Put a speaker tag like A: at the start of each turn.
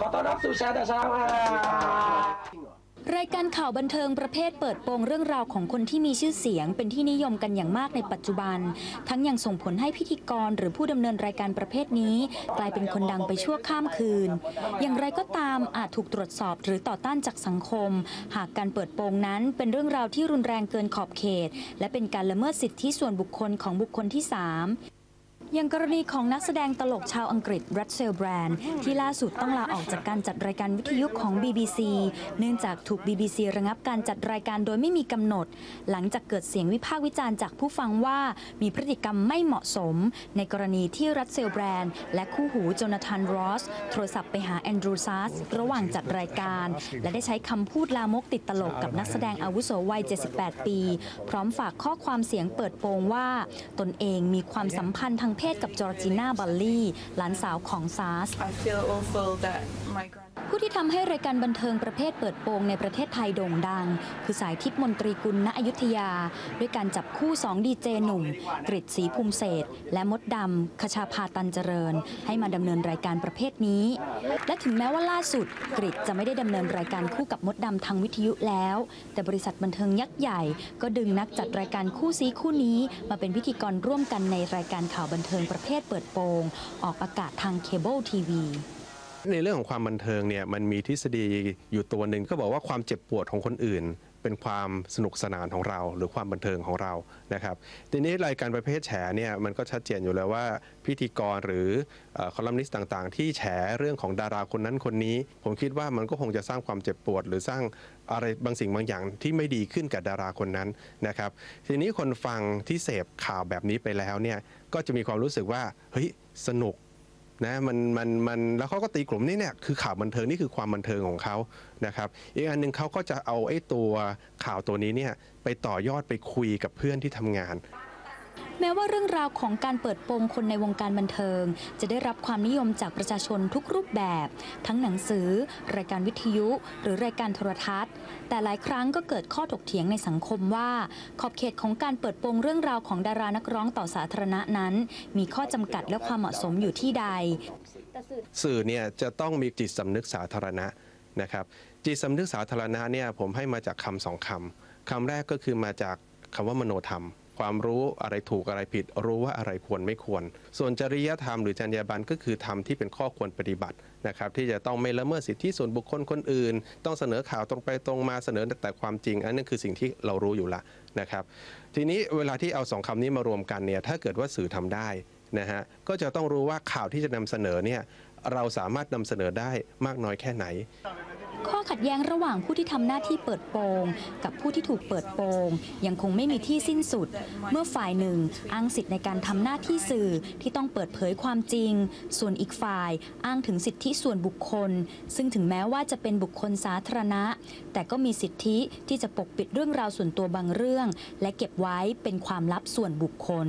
A: ขอต้อนรับสู่แชร์แต่เช้าค่ะ
B: รายการข่าวบันเทิงประเภทเปิดโปงเรื่องราวของคนที่มีชื่อเสียงเป็นที่นิยมกันอย่างมากในปัจจุบัน ทั้งยังส่งผลให้พิธีกรหรือผู้ดำเนินรายการประเภทนี้ กลายเป็นคนดังไปชั่วข้ามคืน อย่างไรก็ตามอาจถูกตรวจสอบหรือต่อต้านจากสังคม หากการเปิดโปงนั้นเป็นเรื่องราวที่รุนแรงเกินขอบเขต และเป็นการละเมิดสิทธิส่วนบุคคลของบุคคลที่สาม อย่างกรณีของนักแสดงตลกชาวอังกฤษรัสเซลแบรนด์ที่ล่าสุดต้องลาออกจากการจัดรายการวิทยุของ BBC เนื่องจากถูก BBC ระงับการจัดรายการโดยไม่มีกำหนด หลังจากเกิดเสียงวิพากษ์วิจารณ์จากผู้ฟังว่ามีพฤติกรรมไม่เหมาะสม ในกรณีที่รัสเซลแบรนด์และคู่หูโจนาธานรอสโทรศัพท์ไปหาแอนดรูซัสระหว่างจัดรายการ และได้ใช้คำพูดลามกติดตลกกับนักแสดงอาวุโสวัย 78 ปี พร้อมฝากข้อความเสียงเปิดโปงว่า ตนเองมีความสัมพันธ์ทางเพศกับจอร์จิน่าบัลลี่ หลานสาวของซาส ผู้ที่ทำให้รายการบันเทิงประเภทเปิดโปงในประเทศไทยโด่งดัง คือสายทิพย์มนตรีกุลณอยุธยา ด้วยการจับคู่สองดีเจหนุ่ม กริดสีภูมิเศษ และมดดำคชาพาตันเจริญ ให้มาดำเนินรายการประเภทนี้ และถึงแม้ว่าล่าสุด กริดจะไม่ได้ดำเนินรายการคู่กับมดดำทางวิทยุแล้ว แต่บริษัทบันเทิงยักษ์ใหญ่ ก็ดึงนักจัดรายการคู่ซีคู่นี้มาเป็นพิธีกรร่วมกันในรายการข่าวบันเทิงประเภทเปิดโปงออกอากาศทางเคเบิลทีวี
C: ในเรื่องของความบันเทิงเนี่ยมันมีทฤษฎีอยู่ตัวหนึ่งก็บอกว่าความเจ็บปวดของคนอื่น เป็นความสนุกสนานของเรา หรือความบันเทิงของเรานะครับทีนี้รายการประเภทแฉเนี่ยมันก็ชัดเจนอยู่แล้วว่าพิธีกรหรือคอลัมนิสต์ต่างๆ ที่แฉเรื่องของดาราคนนั้นคนนี้ ผมคิดว่ามันก็คงจะสร้างความเจ็บปวด หรือสร้างอะไรบางสิ่งบางอย่างที่ไม่ดีขึ้นกับดาราคนนั้นนะครับทีนี้คนฟังที่เสพข่าวแบบนี้ไปแล้วเนี่ยก็จะมีความรู้สึกว่าเฮ้ยสนุก นะมันมันมันแล้วเขาก็ตีกลุ่มนี้เนี่ยคือข่าวบันเทิงนี่คือความบันเทิงของเขานะครับอีกอันหนึ่งเขาก็จะเอาไอ้ตัวข่าวตัวนี้เนี่ยไปต่อยอดไปคุยกับเพื่อนที่ทำงาน
B: แม้ว่าเรื่องราวของการเปิดโปงคนในวงการบันเทิง จะได้รับความนิยมจากประชาชนทุกรูปแบบ ทั้งหนังสือ รายการวิทยุ หรือรายการโทรทัศน์ แต่หลายครั้งก็เกิดข้อถกเถียงในสังคมว่า ขอบเขตของการเปิดโปงเรื่องราวของดารานักร้องต่อสาธารณะนั้น มีข้อจำกัดและความเหมาะสมอยู่ที่ใด
C: สื่อเนี่ยจะต้องมีจิตสำนึกสาธารณะนะครับจิตสำนึกสาธารณะเนี่ยผมให้มาจากคำสองคำคำแรกก็คือมาจากคำว่ามโนธรรม ความรู้อะไรถูกอะไรผิด รู้ว่าอะไรควรไม่ควร ส่วนจริยธรรมหรือจรรยาบรรณก็คือธรรมที่เป็นข้อควรปฏิบัตินะครับที่จะต้องไม่ละเมิดสิทธิส่วนบุคคลคนอื่น ต้องเสนอข่าวตรงไปตรงมาเสนอแต่ความจริง อันนั้นคือสิ่งที่เรารู้อยู่ละนะครับ ทีนี้เวลาที่เอาสองคำนี้มารวมกันเนี่ยถ้าเกิดว่าสื่อทำได้นะฮะก็จะต้องรู้ว่าข่าวที่จะนำเสนอเนี่ยเราสามารถนำเสนอได้มากน้อยแค่ไหน
B: ข้อขัดแย้งระหว่างผู้ที่ทำหน้าที่เปิดโปง กับผู้ที่ถูกเปิดโปง ยังคงไม่มีที่สิ้นสุด เมื่อฝ่ายหนึ่งอ้างสิทธิในการทำหน้าที่สื่อที่ต้องเปิดเผยความจริง ส่วนอีกฝ่ายอ้างถึงสิทธิส่วนบุคคล ซึ่งถึงแม้ว่าจะเป็นบุคคลสาธารณะ แต่ก็มีสิทธิที่จะปกปิดเรื่องราวส่วนตัวบางเรื่อง และเก็บไว้เป็นความลับส่วนบุคคล